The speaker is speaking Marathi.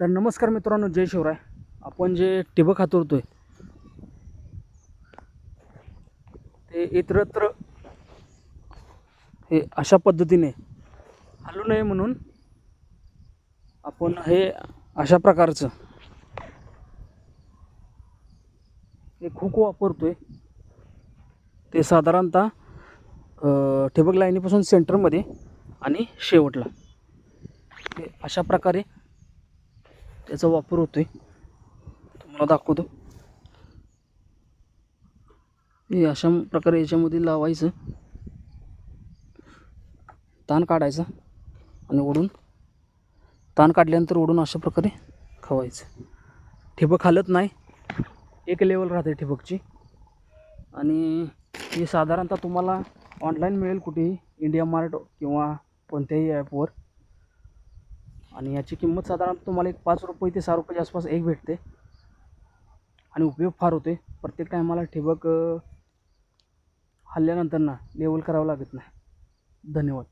तर नमस्कार मित्रांनो जय शिवराय. आपण जे ठिबक हातोरतोय ते इतरत्र हे अशा पद्धतीने हलू नये म्हणून आपण हे अशा प्रकारचं हे खूप वापरतोय. ते साधारणतः ठिबक लाईनीपासून सेंटरमध्ये आणि शेवटला. हे अशा प्रकारे त्याचा वापर होतोय. तुम्हाला दाखवतो. हे अशा प्रकारे याच्यामध्ये लावायचं. ताण काढायचा आणि ओढून. ताण काढल्यानंतर ओढून अशा प्रकारे खवायचं. ठिबक हालत नाही. एक लेवल राहते ठिबकची. आणि हे साधारणतः तुम्हाला ऑनलाईन मिळेल कुठेही. इंडिया मार्ट किंवा कोणत्याही ॲपवर आणि याची किंमत साधारण तुम्हाला एक पाच रुपये ते सहा रुपयाच्या आसपास एक भेटते. आणि उपयोग फार होते. प्रत्येक टायमाला ठिबक हल्ल्यानंतर ना लेवल करावं लागत नाही. धन्यवाद.